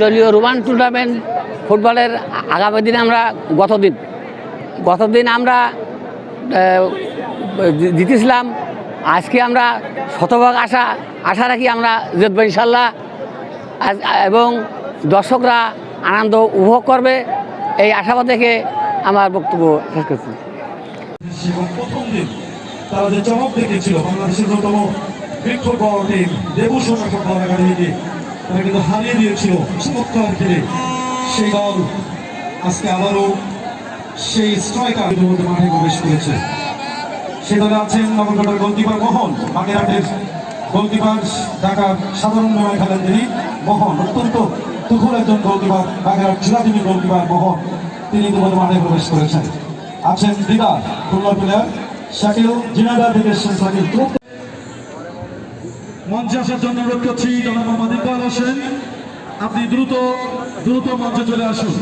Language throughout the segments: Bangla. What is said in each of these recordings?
দলীয় রোমান টুর্নামেন্ট ফুটবলের আগামী দিনে আমরা গতদিন গতদিন আমরা জিতেছিলাম। আজকে আমরা শতভাগ আশা আশা রাখি আমরা জিতবো ইনশাল্লাহ এবং দর্শকরা আনন্দ উপভোগ করবে। এই আশাবাদ দেখে আমার বক্তব্য শেষ করছি। তারা যে চমক দেখিয়েছিল, বাংলাদেশের অন্যতম টিম দেবু সোনা তারা কিন্তু হারিয়ে দিয়েছিল চমৎকার খেলে। সেই দল আজকে আবারও সেই স্ট্রাইকার ইতিমধ্যে মাঠে প্রবেশ করেছে। সে দলে আছেন নবগড়ের গোলকিপার মোহন বাগেরহাটের গোলকিপার ঢাকার সাধারণ মেলায় খেলেন তিনি, মোহন, অত্যন্ত তুখুল একজন গোলকিপার বাগেরহাট জেলাজীবী গোলকিপার মোহন, তিনি ইতিমধ্যে মাঠে প্রবেশ করেছেন। আছেন দিদার খুলনা প্লেয়ার শাকিল, জিনাদার থেকে শাকিল। মঞ্চে আসার জন্য অনুরোধ করছি জনাব মোহাম্মদ ইকবাল হোসেন। আপনি দ্রুত দ্রুত মঞ্চে চলে আসুন।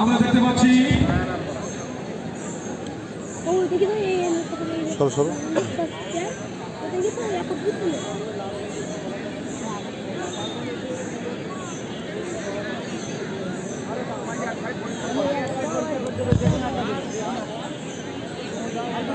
আমরা দেখতে পাচ্ছি সরো সরো।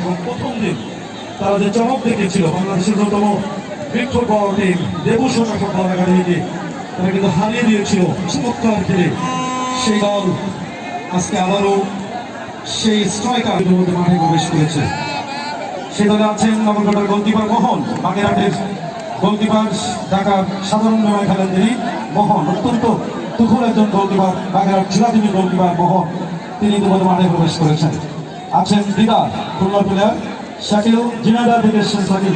এবং প্রথম দিন তারা যে চমক দেখিয়েছিল বাংলাদেশের অন্যতম বিক্ষোভ পাওয়ার টিম দেবু সোনা ফুটবল একাডেমিকে, তারা কিন্তু হারিয়ে দিয়েছিল চমৎকার খেলে। সেই দল আজকে আবারও সেই স্ট্রাইকার ইতিমধ্যে মাঠে প্রবেশ করেছে। সে দলে আছেন নবগড়ের গোলকিপার মোহন, বাগেরহাটের গোলকিপার ঢাকার সাধারণ মেলায় খেলেন তিনি। মোহন, অত্যন্ত তুখুল একজন গোলকিপার বাগেরহাট জেলাজীবী গোলকিপার মোহন, তিনি ইতিমধ্যে মাঠে প্রবেশ করেছেন। আছেন দিদা খুলনা প্লেয়ার শাকিল জিনাদা থেকে শাকিল